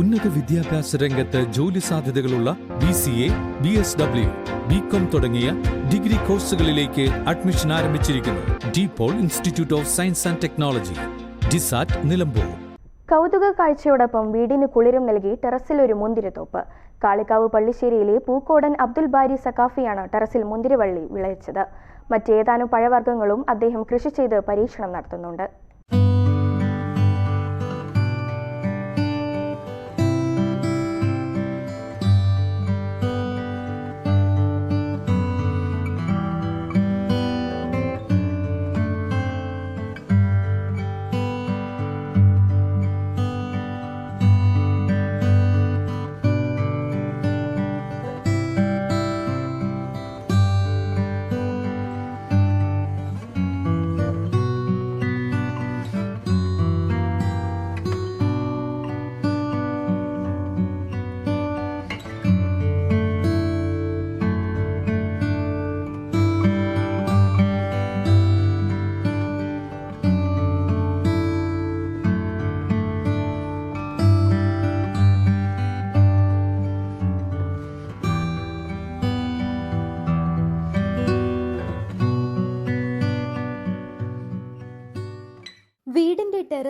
ഉന്നത വിദ്യാഭ്യാസ രംഗത്ത് ജോലി സാധ്യതകളുള്ള B C A B S W B com തുടങ്ങിയ ഡിഗ്രി കോഴ്സുകളിലേക്ക് അഡ്മിഷൻ ആരംഭിച്ചിരിക്കുന്നു. DePaul institute of science and technology DISAT Nilambur. കൗതുക കാഴ്ചയോടൊപ്പം വീടിന് കുളിരും നൽകി ടെറസിൽ ഒരു മുന്തിരിത്തോപ്പ്. കാളിക്കാവ് പള്ളിശ്ശേരിയിലെ പൂക്കോടൻ അബ്ദുൽ ബാരി സക്കാഫിയാണ് ടെറസിൽ മുന്തിരിവള്ളി വിളയിച്ചത്. മറ്റേതാനും പഴവർഗങ്ങളും അദ്ദേഹം കൃഷി ചെയ്ത് പരീക്ഷണം നടത്തുന്നുണ്ട്.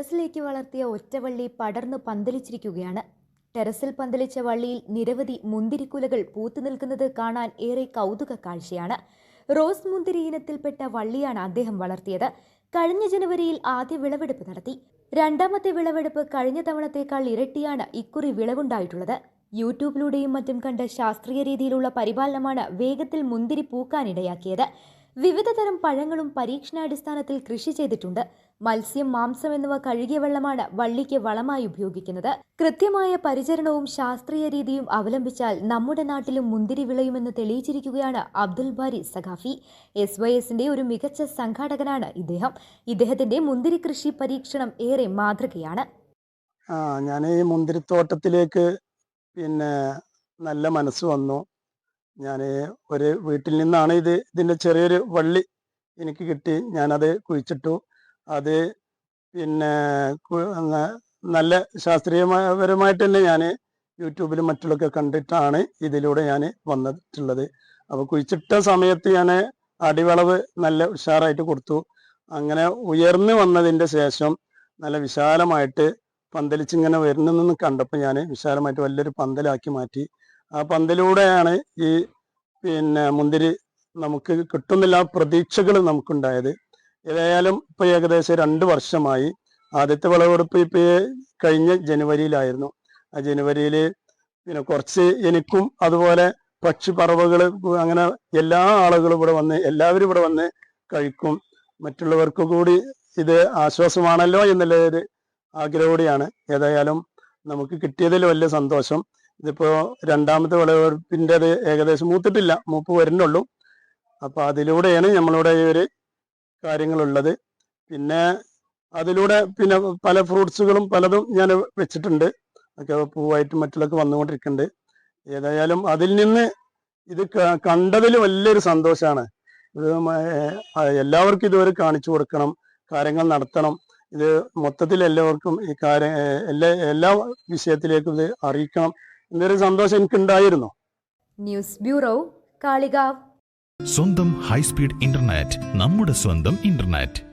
ടെറസിലേക്ക് വളർത്തിയ ഒറ്റവള്ളി പടർന്നു പന്തലിച്ചിരിക്കുകയാണ്. ടെറസിൽ പന്തലിച്ച വള്ളിയിൽ നിരവധി മുന്തിരിക്കുലകൾ പൂത്തു നിൽക്കുന്നത് കാണാൻ ഏറെ കൗതുക കാഴ്ചയാണ്. റോസ് മുന്തിരി ഇനത്തിൽപ്പെട്ട വള്ളിയാണ് അദ്ദേഹം വളർത്തിയത്. കഴിഞ്ഞ ജനുവരിയിൽ ആദ്യ വിളവെടുപ്പ് നടത്തി. രണ്ടാമത്തെ വിളവെടുപ്പ് കഴിഞ്ഞ തവണത്തേക്കാൾ ഇരട്ടിയാണ് ഇക്കുറി വിളവുണ്ടായിട്ടുള്ളത്. യൂട്യൂബിലൂടെയും മറ്റും കണ്ട ശാസ്ത്രീയ രീതിയിലുള്ള പരിപാലനമാണ് വേഗത്തിൽ മുന്തിരി പൂക്കാനിടയാക്കിയത്. വിവിധ തരം പഴങ്ങളും പരീക്ഷണാടിസ്ഥാനത്തിൽ കൃഷി ചെയ്തിട്ടുണ്ട്. മത്സ്യം മാംസം എന്നിവ കഴുകിയ വെള്ളമാണ് വള്ളിക്ക് വളമായി ഉപയോഗിക്കുന്നത്. കൃത്യമായ പരിചരണവും ശാസ്ത്രീയ രീതിയും അവലംബിച്ചാൽ നമ്മുടെ നാട്ടിലും മുന്തിരി വിളയുമെന്ന് തെളിയിച്ചിരിക്കുകയാണ് അബ്ദുൽ ബാരി സഖാഫി. എസ് വൈ എസിന്റെ ഒരു മികച്ച സംഘാടകനാണ് ഇദ്ദേഹം. ഇദ്ദേഹത്തിന്റെ മുന്തിരി കൃഷി പരീക്ഷണം ഏറെ മാതൃകയാണ്. ഞാൻ ഈ മുന്തിരിത്തോട്ടത്തിലേക്ക് പിന്നെ നല്ല മനസ്സ് വന്നു. ഞാൻ ഒരു വീട്ടിൽ നിന്നാണ് ഇത് ഇതിന്റെ ചെറിയൊരു വള്ളി എനിക്ക് കിട്ടി. ഞാനത് കുഴിച്ചിട്ടു. അത് പിന്നെ നല്ല ശാസ്ത്രീയപരമായിട്ട് തന്നെ ഞാൻ യൂട്യൂബിലും മറ്റുള്ളൊക്കെ കണ്ടിട്ടാണ് ഇതിലൂടെ ഞാൻ വന്നിട്ടുള്ളത്. അപ്പോൾ കുഴിച്ചിട്ട സമയത്ത് ഞാൻ അടിവളവ് നല്ല ഉഷാറായിട്ട് കൊടുത്തു. അങ്ങനെ ഉയർന്നു വന്നതിന്റെ ശേഷം നല്ല വിശാലമായിട്ട് പന്തലിച്ചിങ്ങനെ വരുന്നെന്ന് കണ്ടപ്പോൾ ഞാൻ വിശാലമായിട്ട് വലിയൊരു പന്തലാക്കി മാറ്റി. ആ പന്തിലൂടെയാണ് ഈ പിന്നെ മുന്തിരി നമുക്ക് കിട്ടുന്നില്ല പ്രതീക്ഷകൾ നമുക്കുണ്ടായത്. ഏതായാലും ഇപ്പൊ ഏകദേശം രണ്ട് വർഷമായി. ആദ്യത്തെ വിളവെടുപ്പ് ഇപ്പൊ കഴിഞ്ഞ ജനുവരിയിലായിരുന്നു. ആ ജനുവരിയിൽ പിന്നെ കുറച്ച് എനിക്കും അതുപോലെ പക്ഷി പക്ഷിപ്പറവകൾ അങ്ങനെ എല്ലാ ആളുകളും ഇവിടെ വന്ന് എല്ലാവരും ഇവിടെ വന്ന് കഴിക്കും. മറ്റുള്ളവർക്ക് കൂടി ഇത് ആശ്വാസമാണല്ലോ എന്നുള്ള ഒരു ആഗ്രഹം കൂടിയാണ് ഏതായാലും നമുക്ക് കിട്ടിയതിൽ വലിയ സന്തോഷം. ഇതിപ്പോ രണ്ടാമത്തെ വിളവെടുപ്പിന്റെ അത് ഏകദേശം മൂത്തിട്ടില്ല മൂപ്പ് വരുന്നുള്ളൂ. അപ്പൊ അതിലൂടെയാണ് നമ്മളുടെ ഈ ഒരു കാര്യങ്ങളുള്ളത്. പിന്നെ അതിലൂടെ പിന്നെ പല ഫ്രൂട്ട്സുകളും പലതും ഞാൻ വെച്ചിട്ടുണ്ട്. ഒക്കെ പൂവായിട്ട് മറ്റുള്ളൊക്കെ വന്നുകൊണ്ടിരിക്കുന്നുണ്ട്. ഏതായാലും അതിൽ നിന്ന് ഇത് കണ്ടതിൽ വലിയൊരു സന്തോഷമാണ് ഇത് എല്ലാവർക്കും ഇതുവരെ കാണിച്ചു കൊടുക്കണം കാര്യങ്ങൾ നടത്തണം. ഇത് മൊത്തത്തിൽ എല്ലാവർക്കും ഈ കാര്യ എല്ലാ എല്ലാ വിഷയത്തിലേക്കും ഇത് അറിയിക്കണം. എന്നൊരു സന്തോഷം എനിക്ക് ഉണ്ടായിരുന്നു ന്യൂസ് ബ്യൂറോ കാളികാവ്. സ്വന്തം ഹൈസ്പീഡ് ഇന്റർനെറ്റ് നമ്മുടെ സ്വന്തം ഇന്റർനെറ്റ്.